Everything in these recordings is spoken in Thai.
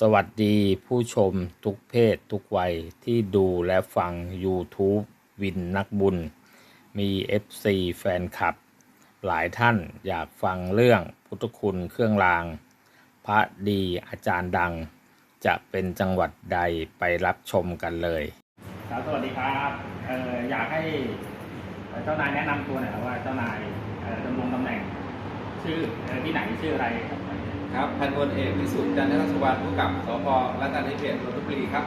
สวัสดีผู้ชมทุกเพศทุกวัยที่ดูและฟัง YouTube วินนักบุญ มี FC แฟนคลับ หลายท่านอยากฟังเรื่องพุทธคุณเครื่องราง พระดีอาจารย์ดัง จะเป็นจังหวัดใดไปรับชมกันเลยครับสวัสดีครับเอออยากให้เจ้านายแนะนำตัวหน่อยครับว่าเจ้านายเออดำรงตำแหน่ง ชื่อเอ่อที่ไหนชื่ออะไรครับ ครับพันตำรวจเอกวิสุทธิ์จันทรสุวรรณผู้กับสพรัตนนิเบศนนทบุรีครับ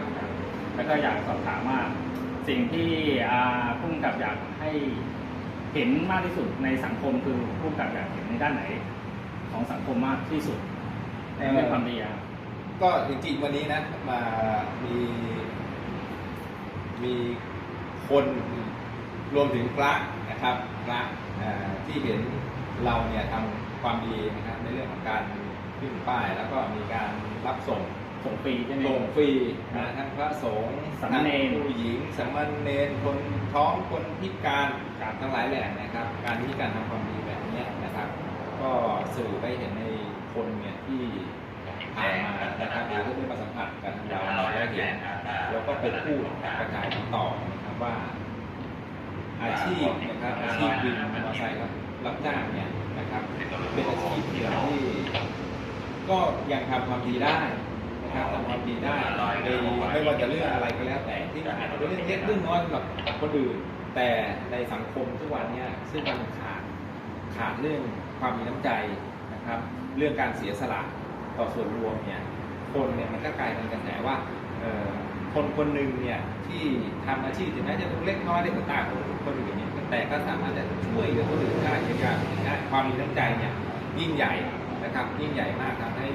แล้วก็อยากสอบถามว่าสิ่งที่อ่าผู้กำกับอยากให้เห็นมากที่สุดในสังคมคือผู้กำกับอยากเห็นในด้านไหน ของสังคมมากที่สุดในเรื่องความดีอะครับก็จริงๆวันนี้นะมามีมีคนรวมถึงพระนะครับพระเอ่อที่เห็นเราเนี่ยทำความดีนะครับในเรื่องของการ ขึ้นป้ายแล้วก็มีการรับส่งส่งฟรีใช่ไหม ส่งฟรีนะทั้งพระสงฆ์สามเณร ทั้งผู้หญิงสามเณรคนท้องคนพิการครับทั้งหลายแหล่นะครับ การที่การทำความดีแบบเนี้ยนะครับ ก็สื่อไปเห็นในคนเนี่ยที่ผ่านมานะครับหรือที่ได้มาสัมผัสกับเราแล้วเห็นแล้วก็เป็นผู้กระจายต่อนะครับว่า อาชีพนะครับอาชีพวินมอเตอร์ไซค์รับรับจ้างเนี่ยนะครับเป็นอาชีพที่ ก็ยังทำความดีได้นะครับทำความดีได้ในไม่ว่าจะเรื่องอะไรก็แล้วแต่ที่อาจจะเป็นเรื่องเล็กเรื่องน้อยสำหรับคนอื่น แต่ในสังคมทุกวันนี้ซึ่งมันขาดขาดเรื่องความมีน้ำใจนะครับ เรื่องการเสียสละต่อส่วนรวมเนี่ยคนเนี่ยมันก็กลายเป็นกระแสว่าคนคนหนึ่งเนี่ยที่ทำอาชีพถึงแม้จะเล็กน้อยเล็กต่างๆของคนอื่นเนี่ยแต่ก็สามารถจะช่วยเหลือคนอื่นได้ในการความมีน้ำใจเนี่ยยิ่งใหญ่ นะครับยิ่งใหญ่มากทำให้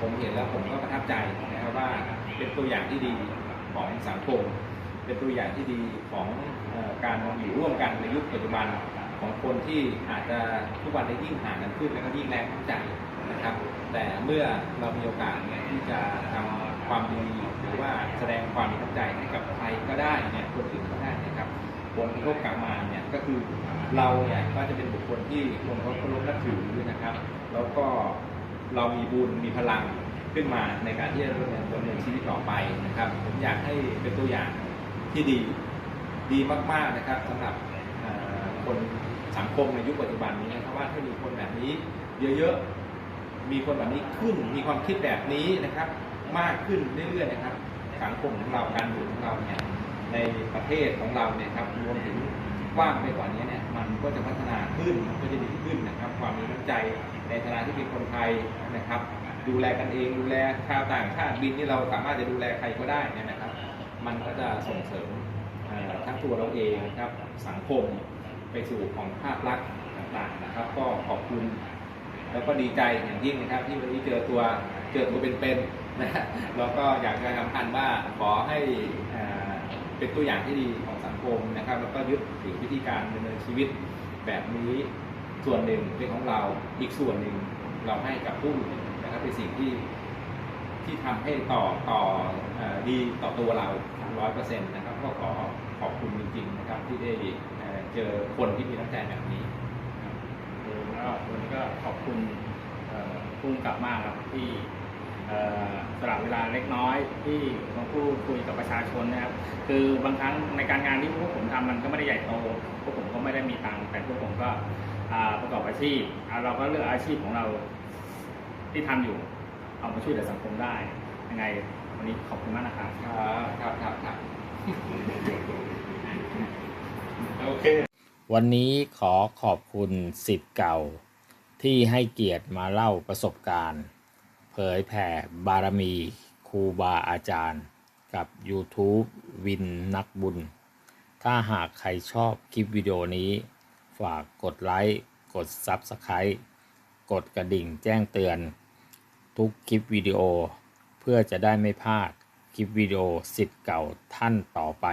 ผมเห็นแล้วผมก็ประทับใจนะครับว่าเป็นตัวอย่างที่ดีของสังคมเป็นตัวอย่างที่ดีของอการอยู่ร่วมกันในยุคปัจจุบันของคนที่อาจจะทุกวันได้ยิ่งห่างกันขึ้นแล้วก็ยิ่งแรงน้ำใจนะครับ แต่เมื่อเรามีโอกาสเนี่ยที่จะทำความดีหรือว่าแสดงความมีน้ำใจให้กับใครก็ได้เนี่ยคนอื่นก็ได้นะครับผลกระทบกลับมาเนี่ยก็คือเราเนี่ยก็จะเป็นบุคคลที่คนเขาเคารพนับถือนะ ครับ แล้วก็เรามีบุญมีพลังขึ้นมาในการที่จะดำเนินดำเนินชีวิตต่อไปนะครับ ผมอยากให้เป็นตัวอย่างที่ดีดีมากๆนะครับสำหรับคนสังคมในยุคปัจจุบันนี้นะครับว่าถ้ามีคนแบบนี้ เยอะๆมีคนแบบนี้ขึ้น มีความคิดแบบนี้นะครับ มากขึ้นเรื่อยๆนะครับสังคมของเราการอยู่ของเราเนี่ยในประเทศของเราเนี่ยครับรวมถึงกว้างไปกว่านี้เนี่ย มันก็จะพัฒนาขึ้นก็จะดีขึ้นนะครับ ความมีน้ำใจในฐานะที่เป็นคนไทยนะครับ ดูแลกันเองดูแลชาวต่างชาติบินที่เราสามารถจะดูแลใครก็ได้เนี่ยนะครับ มันก็จะส่งเสริมทั้งตัวเราเองนะครับสังคมไปสู่ของภาพลักษณ์ต่างๆนะครับ ก็ขอบคุณ แล้วก็ดีใจอย่างยิ่งนะครับ ที่วันนี้เจอตัวเจอตัวเป็นๆนะฮะแล้วก็อยากจะสำคัญว่าขอให้ เป็นตัวอย่างที่ดีของสังคมนะครับ แล้วก็ยึดถือวิธีการดำเนินชีวิตแบบนี้ส่วนหนึ่งเป็นของเราอีกส่วนหนึ่งเราให้กับผู้อื่นนะครับเป็นสิ่งที่ที่ทำให้ต่อต่อออดีต่อตัวเราร้อยเปอร์เซ็นต์นะครับก็ขอขอบคุณจริงๆนะครับที่ได้เจอคนที่มีน้ำใจแบบนี้แล้ววันนี้ก็ขอบคุณเอ่อผู้กำกับมากครับที่ ละเวลาเล็กน้อยที่มาพูดคุยกับประชาชนนะครับ คือบางครั้งในการงานที่พวกผมทำมันก็ไม่ได้ใหญ่โตพวกผมก็ไม่ได้มีตังค์แต่พวกผมก็อ่าประกอบอาชีพอ่าเราก็เลือกอาชีพของเราที่ทำอยู่เอามาช่วยเหลือสังคมได้ ยังไงวันนี้ขอบคุณมากนะครับครับครับครับครับโอเควันนี้ขอขอบคุณสิทธิ์เก่าที่ให้เกียรติมาเล่าประสบการณ์ เผยแผ่บารมีครูบาอาจารย์ กับ YouTube วินนักบุญ ถ้าหากใครชอบคลิปวิดีโอนี้ ฝากกดไลค์ กด Subscribe กดกระดิ่งแจ้งเตือน ทุกคลิปวิดีโอ เพื่อจะได้ไม่พลาดคลิปวิดีโอสิทธิ์เก่าท่านต่อไป